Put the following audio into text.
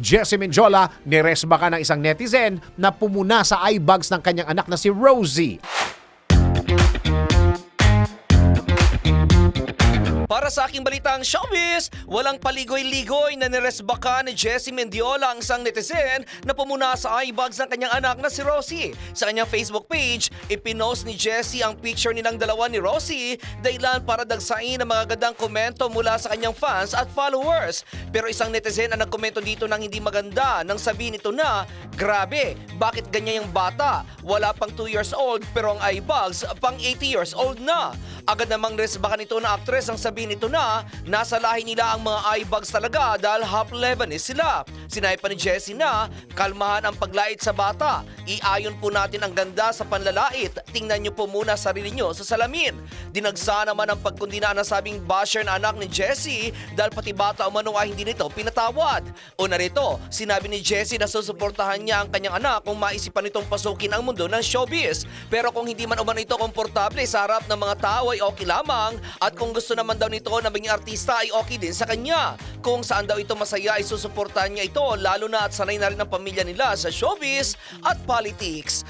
Jessie Menjola, niresba ka ng isang netizen na pumuna sa eye bags ng kanyang anak na si Rosie. Para sa aking balitang showbiz, walang paligoy-ligoy na niresbaka ni Jessie Mendiola ang isang netizen na pumuna sa eyebags ng kanyang anak na si Rosie. Sa kanyang Facebook page, ipinost ni Jessie ang picture nilang dalawa ni Rosie dahilan para dagsain ang mga gandang komento mula sa kanyang fans at followers. Pero isang netizen ang nagkomento dito ng hindi maganda nang sabihin ito na, Grabe, bakit ganyan yung bata? Wala pang 2 years old pero ang eyebags pang 80 years old na. Agad namang resbakan ito na actress ang sabihin nito na nasa lahi nila ang mga eyebags talaga dahil half Lebanese sila. Sinabi pa ni Jessie na kalmahan ang paglait sa bata. Iayon po natin ang ganda sa panlalait. Tingnan niyo po muna sarili niyo sa salamin. Dinagsa naman ang pagkundina ng sabing basher na anak ni Jessie dahil pati bata umano ay hindi nito pinatawad. O narito, sinabi ni Jessie na susuportahan niya ang kanyang anak kung maisipan nitong pasukin ang mundo ng showbiz. Pero kung hindi man umano ito komportable sa harap ng mga tao ay okay lamang at kung gusto naman daw nito na maging artista ay okay din sa kanya. Kung saan daw ito masaya ay susuportahan niya ito lalo na at sanay na rin ang pamilya nila sa showbiz at politics.